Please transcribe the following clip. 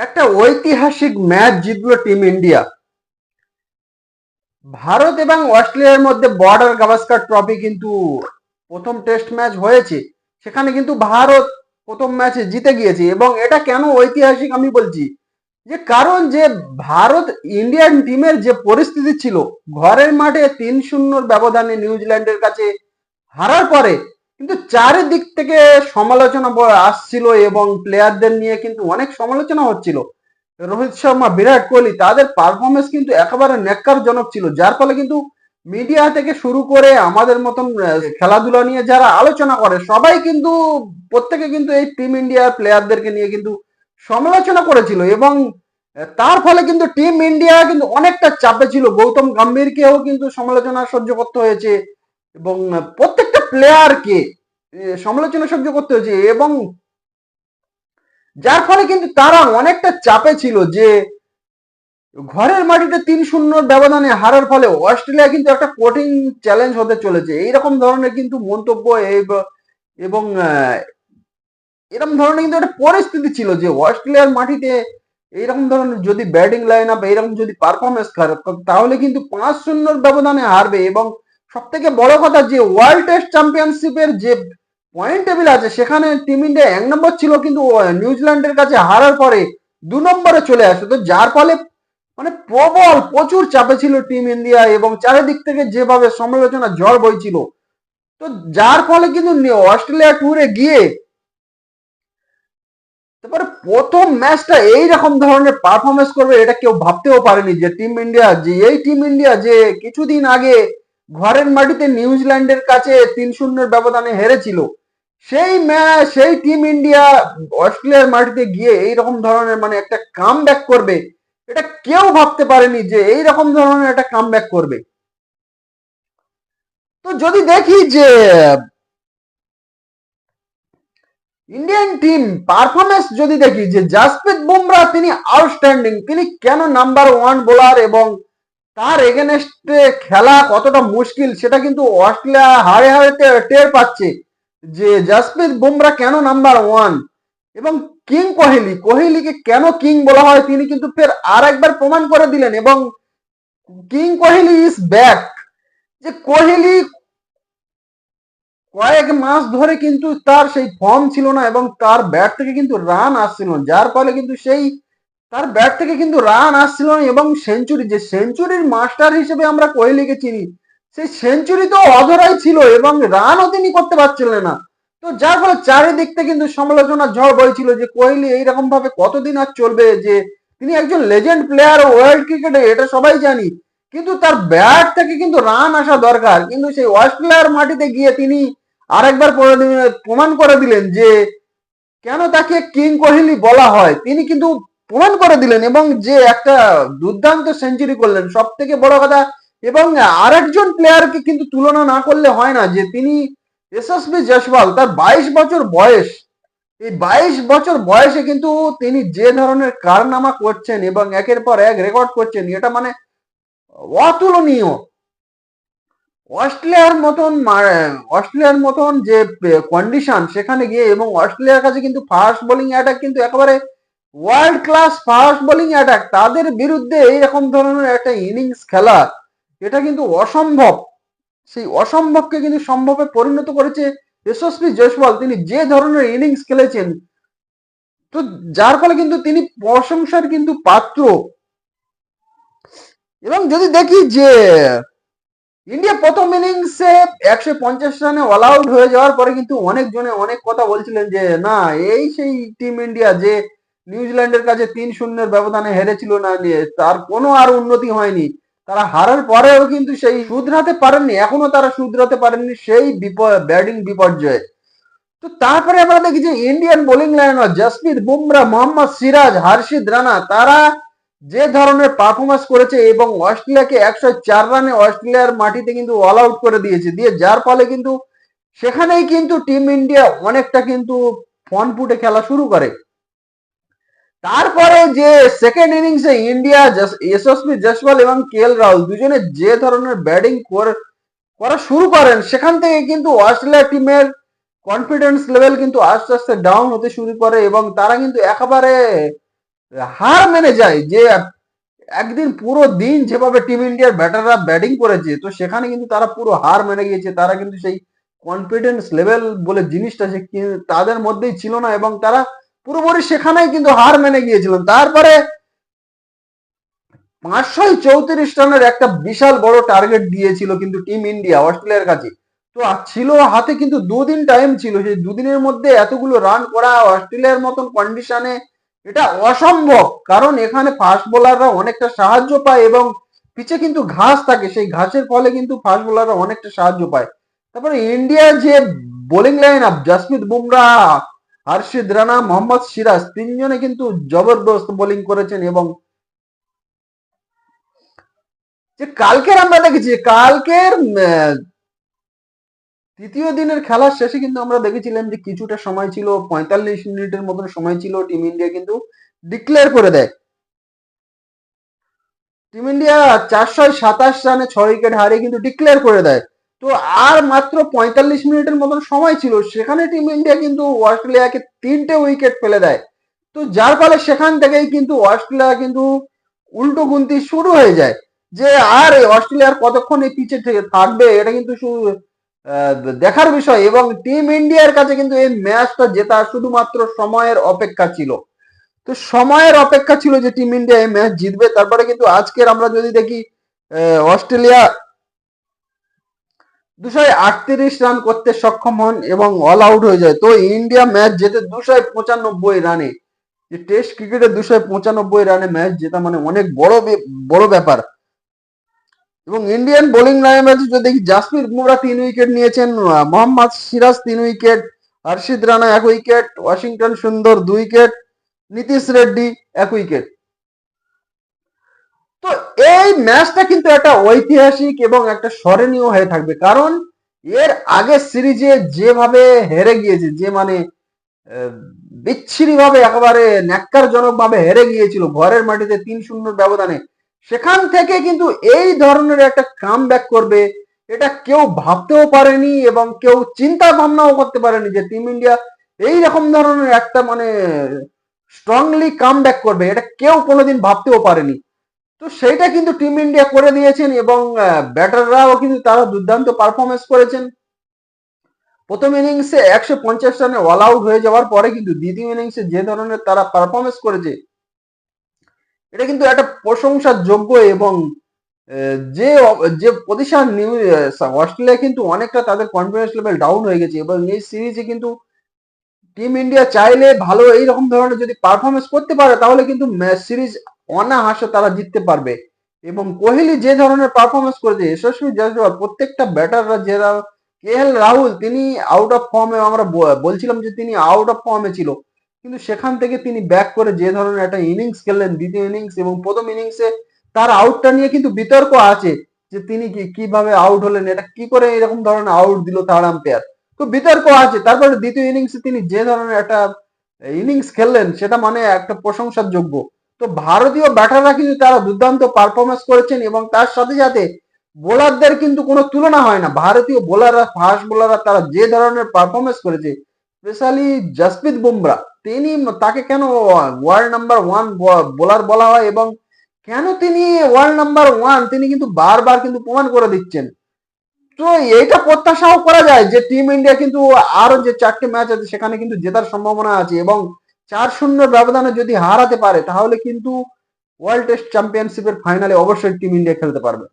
একটা ঐতিহাসিক ম্যাচ জিতলো টিম ইন্ডিয়া। ভারত এবং অস্ট্রেলিয়ার মধ্যে বর্ডার গাভাস্কার ট্রফি কিন্তু প্রথম টেস্ট ম্যাচ হয়েছে। সেখানে কিন্তু ভারত প্রথম ম্যাচে জিতে গিয়েছে এবং এটা কেন ঐতিহাসিক আমি বলছি যে কারণ যে ভারত ইন্ডিয়ান টিমের যে পরিস্থিতি ছিল, ঘরের মাঠে তিন শূন্যর ব্যবধানে নিউজিল্যান্ডের কাছে হারার পরে কিন্তু চারিদিক থেকে সমালোচনা আসছিল এবং প্লেয়ারদের নিয়ে কিন্তু অনেক সমালোচনা হচ্ছিল। রোহিত শর্মা বিরাট কোহলি তাদের পারফরমেন্স কিন্তু একেবারে ন্যাক্কারজনক ছিল যার ফলে কিন্তু মিডিয়া থেকে শুরু করে আমাদের মতন খেলাধুলা নিয়ে যারা আলোচনা করে সবাই কিন্তু প্রত্যেকে কিন্তু এই টিম ইন্ডিয়ার প্লেয়ারদেরকে নিয়ে কিন্তু সমালোচনা করেছিল এবং তার ফলে কিন্তু টিম ইন্ডিয়া কিন্তু অনেকটা চাপে ছিল। গৌতম গম্ভীরকেও কিন্তু সমালোচনা সহ্য করতে হয়েছে এবং আহ, প্রত্যেকটা প্লেয়ারকে সমালোচনা সহ্য করতে হয়েছে এবং যার ফলে কিন্তু তারা অনেকটা চাপে ছিল যে ঘরের মাটিতে তিন শূন্য ব্যবধানে হারার ফলে অস্ট্রেলিয়া কিন্তু একটা কঠিন চ্যালেঞ্জ হতে চলেছে। এইরকম ধরনের কিন্তু মন্তব্য এবং এরকম ধরনের কিন্তু একটা পরিস্থিতি ছিল যে অস্ট্রেলিয়ার মাটিতে এইরকম ধরনের যদি ব্যাটিং লাইন আপ এইরকম যদি পারফরমেন্স করে তাহলে কিন্তু পাঁচ শূন্যর ব্যবধানে হারবে এবং সব থেকে বড় কথা যে ওয়ার্ল্ড টেস্ট চ্যাম্পিয়নশিপের যে পয়েন্ট টেবিল আছে, সেখানে টিম ইন্ডিয়া এক নম্বর ছিল কিন্তু নিউজিল্যান্ডের কাছে হারার পরে দু নম্বরে চলে আসে। তো যার ফলে মানে প্রবল, প্রচুর চাপে ছিল টিম ইন্ডিয়া এবং চারিদিক থেকে যেভাবে সমালোচনা ঝড় বইছিল। তো যার ফলে কিন্তু অস্ট্রেলিয়া ট্যুরে গিয়ে তারপরে প্রথম ম্যাচটা এই রকম ধরনের পারফরমেন্স করবে, এটা কেউ ভাবতেও পারেনি যে টিম ইন্ডিয়া যে, এই টিম ইন্ডিয়া যে কিছুদিন আগে ঘরের মাটিতে নিউজিল্যান্ডের কাছে তিন শূন্যের ব্যবধানে হেরেছিল। সেই ম্যাচ, সেই টিম ইন্ডিয়া অস্ট্রেলিয়ার মাটিতে গিয়ে এই রকম ধরনের মানে একটা কাম ব্যাক করবে। এটা কেউ ভাবতে পারেনি যে এই রকম ধরনের একটা কাম ব্যাক করবে। তো যদি দেখি যে ইন্ডিয়ান টিম পারফরমেন্স যদি দেখি যে জাসপ্রীত বুমরা তিনি আউটস্ট্যান্ডিং তিনি কেন নাম্বার ওয়ান বোলার এবং তার এগেনস্টে খেলা কতটা মুশকিল সেটা কিন্তু অস্ট্রেলিয়া হারে হারে টের পাচ্ছে যে জাসপ্রীত বুমরা কেন নাম্বার ওয়ান এবং কিং কোহলি, কোহলিকে কেন কিং বলা হয়? তিনি কিন্তু ফের আর একবার প্রমাণ করে দিলেন এবং কিং কোহলি ইজ ব্যাক যে কোহলি কয়েক মাস ধরে কিন্তু তার সেই ফর্ম ছিল না এবং তার ব্যাট থেকে কিন্তু রান আসছিল যার ফলে কিন্তু সেই তার ব্যাট থেকে কিন্তু রান আসছিল না এবং সেঞ্চুরি, যে সেঞ্চুরির মাস্টার হিসেবে আমরা কোহলিকে চিনি সেই সেঞ্চুরি তো অধরাই ছিল এবং রানও তিনি করতে পারছিলেন না। তো যার ফলে চারিদিক থেকে কিন্তু সমালোচনা ঝড় বইছিল যে কোহলি এইরকম ভাবে কতদিন আর চলবে, যে তিনি একজন লেজেন্ড প্লেয়ার ওয়ার্ল্ড ক্রিকেটে এটা সবাই জানি। কিন্তু তার ব্যাট থেকে কিন্তু রান আসা দরকার। কিন্তু সেই অস্ট্রেলিয়ার মাটিতে গিয়ে তিনি আরেকবার প্রমাণ করে দিলেন যে কেন তাকে কিং কোহলি বলা হয়। তিনি কিন্তু প্রমাণ করে দিলেন এবং যে একটা দুর্দান্ত সেঞ্চুরি করলেন সব থেকে বড় কথা, এবং আরেকজন প্লেয়ারকে কিন্তু তুলনা না করলে হয় না, যে তিনি যশস্বী জয়সওয়াল, তার বাইশ বছর বয়স। এই বাইশ বছর বয়সে কিন্তু তিনি যে ধরনের কারনামা করছেন এবং একের পর এক রেকর্ড করছেন, এটা মানে অতুলনীয়। অস্ট্রেলিয়ার মতন অস্ট্রেলিয়ার মতন যে কন্ডিশন সেখানে গিয়ে এবং অস্ট্রেলিয়ার কাছে কিন্তু ফাস্ট বোলিং অ্যাটাক কিন্তু একেবারে world class fast bowling attack তাদের বিরুদ্ধে এইরকম ধরনের একটা ইনিংস খেলা, এটা কিন্তু অসম্ভব। সেই অসম্ভবকে কিন্তু সম্ভবে পরিণত করেছে যশস্বী জয়সওয়াল, তিনি যে ধরনের ইনিংস খেলেছেন। তো যার ফলে কিন্তু তিনি প্রশংসার কিন্তু পাত্র। এবং যদি দেখি যে ইন্ডিয়া প্রথম ইনিংসে একশো পঞ্চাশ রানে অল আউট হয়ে যাওয়ার পরে কিন্তু অনেক জনে অনেক কথা বলছিলেন যে, না, এই সেই টিম ইন্ডিয়া যে নিউজিল্যান্ডের কাছে তিন শূন্যের ব্যবধানে হেরেছিল না নিয়ে তার কোনো আর উন্নতি হয়নি। তারা হারার পরেও কিন্তু সেই শুধরাতে পারেননি, এখনও তারা শুধরাতে পারেননি সেই ব্যাটিং বিপর্যয়ে। তো তারপরে আমরা দেখি যে Indian bowling line Jasprit Bumrah, Mohammed Siraj Harshit Rana, তারা যে ধরনের পারফরমেন্স করেছে এবং অস্ট্রেলিয়াকে একশো চার রানে অস্ট্রেলিয়ার মাটিতে কিন্তু অল আউট করে দিয়েছে, দিয়ে যার ফলে কিন্তু সেখানেই কিন্তু টিম ইন্ডিয়া অনেকটা কিন্তু ফনফুটে খেলা শুরু করে। তারপরে যে সেকেন্ড ইনিংসে ইন্ডিয়া যশস্বী জয়সওয়াল এবং কে এল রাহুল দুজনে যে ধরনের ব্যাটিং করা শুরু করেন, সেখান থেকে কিন্তু অস্ট্রেলিয়া টিমের কনফিডেন্স লেভেল কিন্তু আস্তে আস্তে ডাউন হতে শুরু করে এবং তারা কিন্তু একেবারে হার মেনে যায় যে একদিন পুরো দিন যেভাবে টিম ইন্ডিয়ার ব্যাটাররা ব্যাটিং করেছে, তো সেখানে কিন্তু তারা পুরো হার মেনে গিয়েছে, তারা কিন্তু সেই কনফিডেন্স লেভেল বলে জিনিসটা সে তাদের মধ্যেই ছিল না এবং তারা পুরোপুরি সেখানেই কিন্তু হার মেনে গিয়েছিলেন। তারপরে পাঁচশো চৌত্রিশ রানের একটা বিশাল বড় টার্গেট দিয়েছিল কিন্তু টিম ইন্ডিয়া অস্ট্রেলিয়ার কাছে। তো ছিল হাতে কিন্তু দুদিন টাইম ছিল, সেই দুদিনের মধ্যে এতগুলো রান করা অস্ট্রেলিয়ার মতন কন্ডিশনে এটা অসম্ভব। কারণ এখানে ফাস্ট বোলাররা অনেকটা সাহায্য পায় এবং পিছে কিন্তু ঘাস থাকে, সেই ঘাসের ফলে কিন্তু ফাস্ট বোলাররা অনেকটা সাহায্য পায়। তারপরে ইন্ডিয়ার যে bowling line up Jasprit Bumrah Harshit Rana, Mohammed Siraj তিনজনে কিন্তু জবরদস্ত বোলিং করেছেন এবং যে কালকের আমরা দেখেছি কালকের তৃতীয় দিনের খেলার শেষে কিন্তু আমরা দেখেছিলাম যে কিছুটা সময় ছিল, পঁয়তাল্লিশ মিনিটের মতন সময় ছিল টিম ইন্ডিয়া কিন্তু ডিক্লেয়ার করে দেয়। টিম ইন্ডিয়া চারশো সাতাশ রানে ছয় উইকেট হারিয়ে কিন্তু ডিক্লেয়ার করে দেয়। তো আর মাত্র পঁয়তাল্লিশ মিনিটের মতন সময় ছিল, সেখানে টিম ইন্ডিয়া কিন্তু অস্ট্রেলিয়াকে তিনটে উইকেট ফেলে দেয়। তো যার ফলে সেখান থেকেই কিন্তু অস্ট্রেলিয়া কিন্তু উল্টো গুনতি শুরু হয়ে যায়। যে আর অস্ট্রেলিয়ার কতক্ষণ এই পিচে থেকে থাকবে, এটা কিন্তু দেখার বিষয়। এবং টিম ইন্ডিয়ার কাছে কিন্তু এই ম্যাচটা জেতা শুধুমাত্র সময়ের অপেক্ষা ছিল। তো সময়ের অপেক্ষা ছিল যে টিম ইন্ডিয়া এই ম্যাচ জিতবে। তারপরে কিন্তু আজকের আমরা যদি দেখি অস্ট্রেলিয়া দুশো আটত্রিশ রান করতে সক্ষম হন এবং অল আউট হয়ে যায়। তো ইন্ডিয়া ম্যাচ জেতে দুশো পঁচানব্বই রানে যে টেস্ট ক্রিকেটে দুশো পঁচানব্বই রানে ম্যাচ জেতা মানে অনেক বড় বড় ব্যাপার। এবং ইন্ডিয়ান বোলিং লাইন ম্যাচে যদি জাসপ্রীত বুমরা তিন উইকেট নিয়েছেন মোহাম্মদ সিরাজ তিন উইকেট হর্ষিদ রানা এক উইকেট ওয়াশিংটন সুন্দর দুই উইকেট নীতিশ রেড্ডি এক উইকেট তো এই ম্যাচটা কিন্তু একটা ঐতিহাসিক এবং একটা স্মরণীয় হয়ে থাকবে। কারণ এর আগের সিরিজে যেভাবে হেরে গিয়েছে, যে মানে বিচ্ছিরি ভাবে একেবারে ন্যাক্কারজনক ভাবে হেরে গিয়েছিল ঘরের মাটিতে তিন শূন্য ব্যবধানে, সেখান থেকে কিন্তু এই ধরনের একটা কাম ব্যাক করবে, এটা কেউ ভাবতেও পারেনি এবং কেউ চিন্তা ভাবনাও করতে পারেনি যে টিম ইন্ডিয়া এই রকম ধরনের একটা মানে স্ট্রংলি কাম ব্যাক করবে, এটা কেউ কোনোদিন ভাবতেও পারেনি। তো সেইটা কিন্তু টিম ইন্ডিয়া করে দিয়েছেন এবং ব্যাটাররাও কিন্তু তারা দুর্দান্ত পারফরমেন্স করেছেন। প্রথম ইনিংসে একশো পঞ্চাশ রানে অল আউট হয়ে যাওয়ার পরে কিন্তু দ্বিতীয় ইনিংসে যে ধরনের তারা পারফরমেন্স করেছে, এটা কিন্তু একটা প্রশংসার যোগ্য এবং যে যে প্রতিষ্ঠান নিউ অস্ট্রেলিয়া কিন্তু অনেকটা তাদের কনফিডেন্স লেভেল ডাউন হয়ে গেছে। এবং এই সিরিজে কিন্তু টিম ইন্ডিয়া চাইলে ভালো এইরকম ধরনের যদি পারফরমেন্স করতে পারে, তাহলে কিন্তু সিরিজ অনাহাসে তারা জিততে পারবে। এবং কোহলি যে ধরনের পারফরমেন্স করেছে যশস্বী জয়সওয়াল প্রত্যেকটা ব্যাটাররা যারা কে এল রাহুল তিনি আউট অফ ফর্মে আমরা বলছিলাম যে তিনি আউট অফ ফর্মে ছিল। কিন্তু সেখান থেকে তিনি ব্যাক করে যে ধরনের একটা ইনিংস খেললেন, দ্বিতীয় ইনিংস এবং প্রথম ইনিংসে তার আউটটা নিয়ে কিন্তু বিতর্ক আছে যে তিনি কীভাবে আউট হলেন, এটা কি করে এরকম ধরনের আউট দিল থার্ড আম্পায়ার তো বিতর্ক আছে। তারপরে দ্বিতীয় ইনিংসে তিনি যে ধরনের একটা ইনিংস খেললেন, সেটা মানে একটা প্রশংসার যোগ্য তো ভারতীয় ব্যাটাররা কিন্তু তারা দুর্দান্ত পারফরমেন্স করেছেন এবং তার সাথে সাথে বোলারদের কিন্তু কোনো তুলনা হয় না। ভারতীয় বোলাররা ফাস্ট বোলাররা তারা যে ধরনের পারফরমেন্স করেছে স্পেশালি জসপ্রীত বুমরা, তিনি তাকে কেন ওয়ার্ল্ড নাম্বার ওয়ান বোলার বলা হয় এবং কেন তিনি ওয়ার্ল্ড নাম্বার ওয়ান তিনি কিন্তু বারবার কিন্তু প্রমাণ করে দিচ্ছেন। তো এইটা প্রত্যাশাও করা যায় যে টিম ইন্ডিয়া কিন্তু আরও যে চারটে ম্যাচ আছে সেখানে কিন্তু জেতার সম্ভাবনা আছে এবং চার শূন্য ব্যবধানে যদি হারাতে পারে তাহলে কিন্তু ওয়ার্ল্ড টেস্ট চ্যাম্পিয়নশিপের ফাইনালে অবশ্যই টিম ইন্ডিয়া খেলতে পারবে।